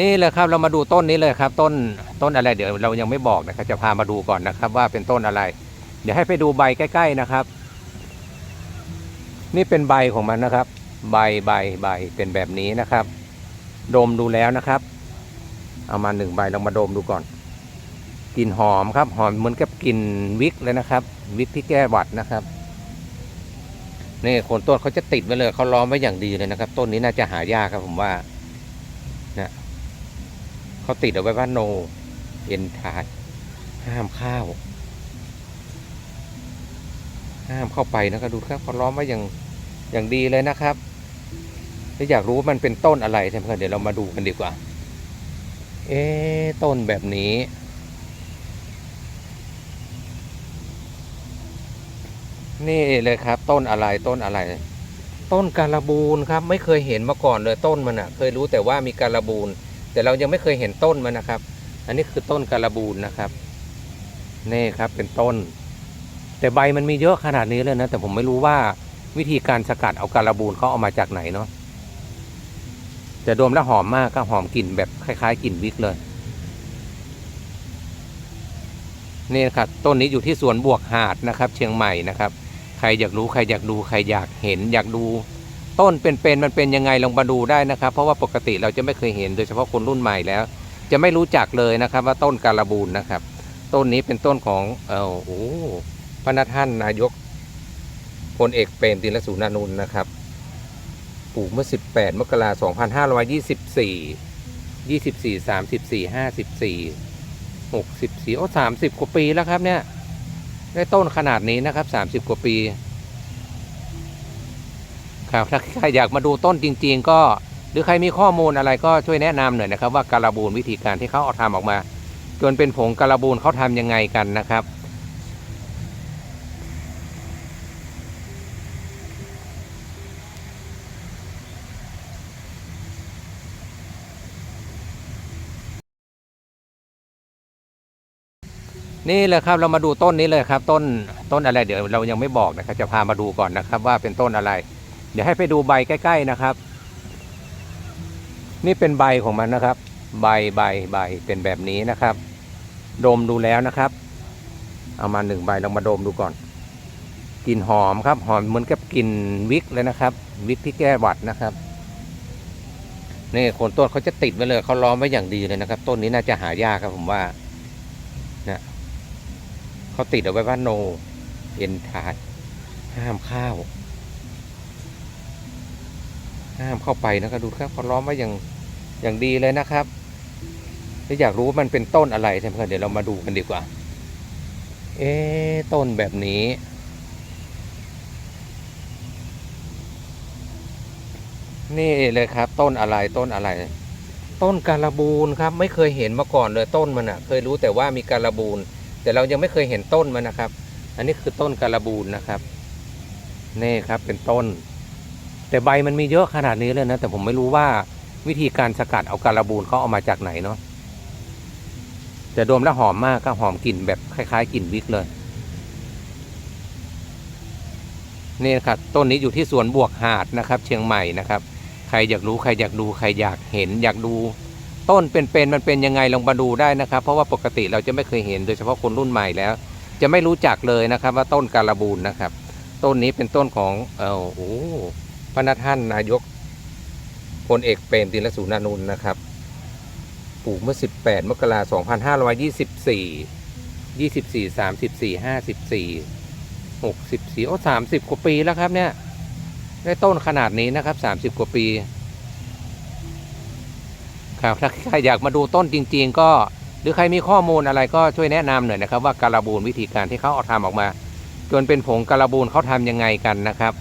นี่เลยครับเรามาดูต้นนี้เลยครับ ต้นต้นอะไรเดี๋ยวเรายังไม่บอกนะครับ จะพามาดูก่อนนะครับ ว่าเป็นต้นอะไร เดี๋ยวให้ไปดูใบใกล้ ๆนะครับ นี่เป็นใบของมันนะครับ ใบใบใบเป็นแบบนี้นะครับ ดมดูแล้วนะครับ เอามาหนึ่งใบลองมาดมดูก่อนกลิ่นหอมครับหอมเหมือนกับกลิ่นวิกเลยนะครับ วิกที่แก้หวัดนะครับนี่โคนต้นเขาจะติดไว้เลยเขาล้อมไว้อย่างดีเลยนะครับ ต้นนี้น่าจะหายากครับผมว่า เขาติดเอาไว้ว่าโนเอ็นทายห้ามเข้าวห้ามเข้าไปนะครับดูครับเขาล้อมไว้อย่างอย่างดีเลยนะครับถ้าอยากรู้ว่ามันเป็นต้นอะไรใช่ไหมครับเดี๋ยวเรามาดูกันดีกว่า เอ๊ต้นแบบนี้ นี่เลยครับ ต้นอะไรต้นอะไร ต้นการบูนครับ ไม่เคยเห็นมาก่อนเลยต้นมันอะ่ะ เคยรู้แต่ว่ามีการบูน แต่เรายังไม่เคยเห็นต้นมันนะครับ อันนี้คือต้นการบูนนะครับ นี่ครับเป็นต้น แต่ใบมันมีเยอะขนาดนี้เลยนะ แต่ผมไม่รู้ว่าวิธีการสกัดเอาการบูนเขาเอามาจากไหนเนาะแต่ดมแล้วหอมมากก็หอมกลิ่นแบบคล้ายๆกลิ่นวิกเลย นี่นะครับต้นนี้อยู่ที่สวนบวกหาดนะครับ เชียงใหม่นะครับ ใครอยากรู้ใครอยากดูใครอยากเห็นอยากดู ต้นเป็นๆมันเป็นยังไงลองมาดูได้นะครับ เพราะว่าปกติเราจะไม่เคยเห็นโดยเฉพาะคนรุ่นใหม่แล้ว จะไม่รู้จักเลยนะครับ ว่าต้นการบูนนะครับ ต้นนี้เป็นต้นของเออโอ้พระนท่านนายกพลเอกเปรมตินสูนานุนนะครับปลูกเมื่อ 18 มกราคม2524 24 34 54 64โอ้30 กว่าปีแล้วครับเนี่ย ได้ต้นขนาดนี้นะครับ 30 กว่าปี ครับถ้าใครอยากมาดูต้นจริง ๆ ก็หรือใครมีข้อมูลอะไรก็ช่วยแนะนำหน่อยนะครับ ว่าการบูนวิธีการที่เขาเอาทำออกมา จนเป็นผงการบูนเขาทำยังไงกันนะครับนี่เลยครับเรามาดูต้นนี้เลยครับ ต้นต้นอะไรเดี๋ยวเรายังไม่บอกนะครับจะพามาดูก่อนนะครับ ว่าเป็นต้นอะไร ดี๋ยวให้ไปดูใบใกล้ ๆนะครับ นี่เป็นใบของมันนะครับ ใบใบใบเป็นแบบนี้นะครับ ดมดูแล้วนะครับ เอามาหนึ่งใบลองมาดมดูก่อนกลิ่นหอมครับหอมเหมือนกับกลิ่นวิกเลยนะครับ วิกที่แก้หวัดนะครับนี่โคนต้นเขาจะติดไว้เลยเขาล้อมไว้อย่างดีเลยนะครับ ต้นนี้น่าจะหายากครับผมว่านะเขาติดเอาไว้ว่าโนเอ็นทายห้ามข้าว ห้ามเข้าไปนะครับดูครับเขาล้อมไว้อย่างอย่างดีเลยนะครับถ้าอยากรู้ว่ามันเป็นต้นอะไรใช่ไหมครับเดี๋ยวเรามาดูกันดีกว่า เอ๊ต้นแบบนี้ นี่เลยครับ ต้นอะไรต้นอะไร ต้นการบูนครับ ไม่เคยเห็นมาก่อนเลยต้นมันอะ่ะ เคยรู้แต่ว่ามีการบูนแต่เรายังไม่เคยเห็นต้นมันนะครับ อันนี้คือต้นการบูนนะครับ นี่ครับเป็นต้น แต่ใบมันมีเยอะขนาดนี้เลยนะ แต่ผมไม่รู้ว่าวิธีการสกัดเอาการบูนเขาเอามาจากไหนเนาะแต่ดมแล้วหอมมากก็หอมกลิ่นแบบคล้ายๆกลิ่นวิกเลย นี่ครับต้นนี้อยู่ที่สวนบวกหาดนะครับ เชียงใหม่นะครับ ใครอยากรู้ใครอยากดูใครอยากเห็น อยากดู ต้นเป็นๆมันเป็นยังไงลองมาดูได้นะครับ เพราะว่าปกติเราจะไม่เคยเห็นโดยเฉพาะคนรุ่นใหม่แล้ว จะไม่รู้จักเลยนะครับ ว่าต้นการบูนนะครับ ต้นนี้เป็นต้นของเออโอ้ พระนาท่านนายกพลเอกเปรมตินสูนานุนนะครับ ปลูกเมื่อ 18 มกราคม2524 24 34 54 64โอ้30 กว่าปีแล้วครับเนี่ย ได้ต้นขนาดนี้นะครับ 30 กว่าปี ครับถ้าใครอยากมาดูต้นจริง ๆ ก็หรือใครมีข้อมูลอะไรก็ช่วยแนะนำหน่อยนะครับ ว่าการบูนวิธีการที่เขาเอาทำออกมา จนเป็นผงการบูนเขาทำยังไงกันนะครับ